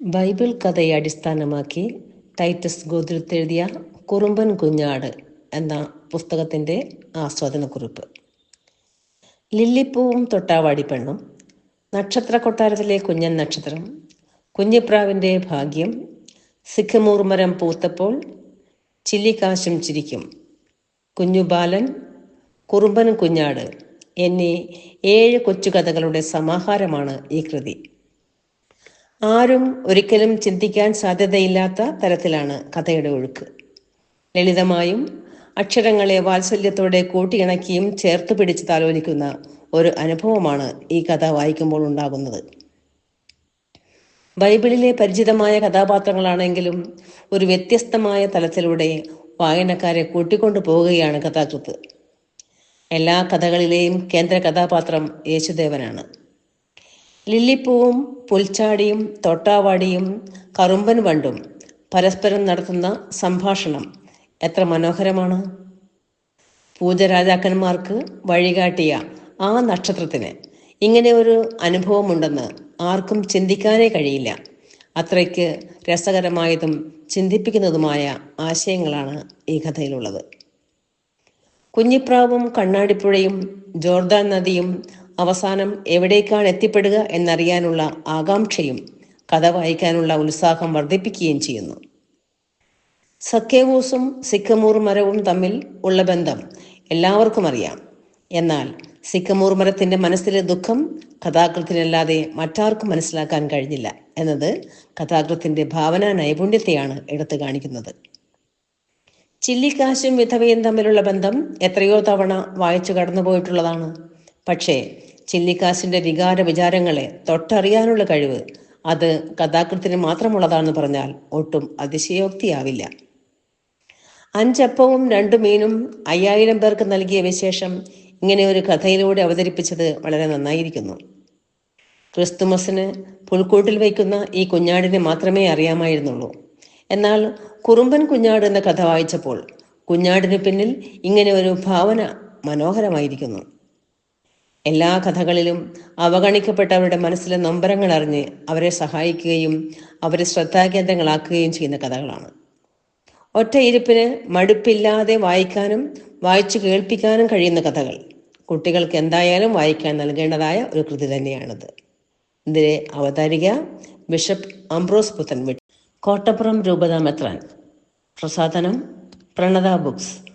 Bible കഥയെ അടിസ്ഥാനമാക്കി Titus ഗോത്രത്തെഴുതിയ കുറുമ്പൻ കുഞ്ഞാട് എന്ന പുസ്തകത്തിന്റെ ആസ്വാദനക്കുറിപ്പ്. ലില്ലിപ്പൂവും തൊട്ടാവാടി പെണ്ണും നക്ഷത്ര കൊട്ടാരത്തിലെ കുഞ്ഞൻ നക്ഷത്രം കുഞ്ഞിപ്രാവിന്റെ ഭാഗ്യം സിഖമൂർമരം പൂത്തപ്പോൾ ചില്ലിക്കാശും ചിരിക്കും. കുഞ്ഞു ബാലൻ കുറുമ്പൻ കുഞ്ഞാട് എന്നീ ഏഴ് കൊച്ചുകഥകളുടെ സമാഹാരമാണ് ഈ കൃതി. ആരും ഒരിക്കലും ചിന്തിക്കാൻ സാധ്യതയില്ലാത്ത തരത്തിലാണ് കഥയുടെ ഒഴുക്ക്. ലളിതമായും അക്ഷരങ്ങളെ വാത്സല്യത്തോടെ കൂട്ടിയിണക്കിയും ചേർത്ത് പിടിച്ച് താലോലിക്കുന്ന ഒരു അനുഭവമാണ് ഈ കഥ വായിക്കുമ്പോൾ ഉണ്ടാകുന്നത്. ബൈബിളിലെ പരിചിതമായ കഥാപാത്രങ്ങളാണെങ്കിലും ഒരു വ്യത്യസ്തമായ തലത്തിലൂടെ വായനക്കാരെ കൂട്ടിക്കൊണ്ടു പോവുകയാണ് കഥാകൃത്ത്. എല്ലാ കഥകളിലെയും കേന്ദ്ര കഥാപാത്രം യേശുദേവനാണ്. ലില്ലിപ്പൂവും പുൽച്ചാടിയും തൊട്ടാവാടിയും കറുമ്പൻ വണ്ടും പരസ്പരം നടത്തുന്ന സംഭാഷണം എത്ര മനോഹരമാണ്. പൂജരാജാക്കന്മാർക്ക് വഴികാട്ടിയ ആ നക്ഷത്രത്തിന് ഇങ്ങനെ ഒരു അനുഭവമുണ്ടെന്ന് ആർക്കും ചിന്തിക്കാനേ കഴിയില്ല. അത്രയ്ക്ക് രസകരമായതും ചിന്തിപ്പിക്കുന്നതുമായ ആശയങ്ങളാണ് ഈ കഥയിലുള്ളത്. കുഞ്ഞിപ്രാവും കണ്ണാടിപ്പുഴയും ജോർദാൻ നദിയും അവസാനം എവിടേക്കാണ് എത്തിപ്പെടുക എന്നറിയാനുള്ള ആകാംക്ഷയും കഥ വായിക്കാനുള്ള ഉത്സാഹം വർദ്ധിപ്പിക്കുകയും ചെയ്യുന്നു. സക്കേവൂസും സിക്കമൂർ മരവും തമ്മിൽ ഉള്ള ബന്ധം എല്ലാവർക്കും അറിയാം. എന്നാൽ സിക്കമൂർ മരത്തിന്റെ മനസ്സിലെ ദുഃഖം കഥാകൃത്തിനല്ലാതെ മറ്റാർക്കും മനസ്സിലാക്കാൻ കഴിഞ്ഞില്ല എന്നത് കഥാകൃത്തിന്റെ ഭാവനാ നൈപുണ്യത്തെയാണ് എടുത്തു കാണിക്കുന്നത്. ചില്ലിക്കാശും വിധവയും തമ്മിലുള്ള ബന്ധം എത്രയോ തവണ വായിച്ചു കടന്നുപോയിട്ടുള്ളതാണ്. പക്ഷേ ചില്ലിക്കാശിന്റെ വികാര വിചാരങ്ങളെ തൊട്ടറിയാനുള്ള കഴിവ് അത് കഥാകൃത്തിന് മാത്രമുള്ളതാണെന്ന് പറഞ്ഞാൽ ഒട്ടും അതിശയോക്തിയാവില്ല. അഞ്ചപ്പവും രണ്ടു മീനും അയ്യായിരം പേർക്ക് നൽകിയ വിശേഷം ഇങ്ങനെ ഒരു കഥയിലൂടെ അവതരിപ്പിച്ചത് വളരെ നന്നായിരിക്കുന്നു. ക്രിസ്തുമസിന് പുൽക്കൂട്ടിൽ വയ്ക്കുന്ന ഈ കുഞ്ഞാടിനെ മാത്രമേ അറിയാമായിരുന്നുള്ളൂ. എന്നാൽ കുറുമ്പൻ കുഞ്ഞാട് എന്ന കഥ വായിച്ചപ്പോൾ കുഞ്ഞാടിന് പിന്നിൽ ഇങ്ങനെ ഒരു ഭാവന മനോഹരമായിരിക്കുന്നു. എല്ലാ കഥകളിലും അവഗണിക്കപ്പെട്ടവരുടെ മനസ്സിലെ നൊമ്പരങ്ങൾ അറിഞ്ഞ് അവരെ സഹായിക്കുകയും അവരെ ശ്രദ്ധാകേന്ദ്രങ്ങളാക്കുകയും ചെയ്യുന്ന കഥകളാണ്. ഒറ്റ ഇരിപ്പിന് മടുപ്പില്ലാതെ വായിക്കാനും വായിച്ചു കേൾപ്പിക്കാനും കഴിയുന്ന കഥകൾ. കുട്ടികൾക്ക് എന്തായാലും വായിക്കാൻ നൽകേണ്ടതായ ഒരു കൃതി തന്നെയാണിത്. ഇതിലെ അവതാരിക ബിഷപ്പ് അംബ്രോസ് പുത്തൻവിട്ട്. കോട്ടപ്പുറം രൂപതാ മെത്രാൻ. പ്രസാധനം പ്രണത ബുക്സ്.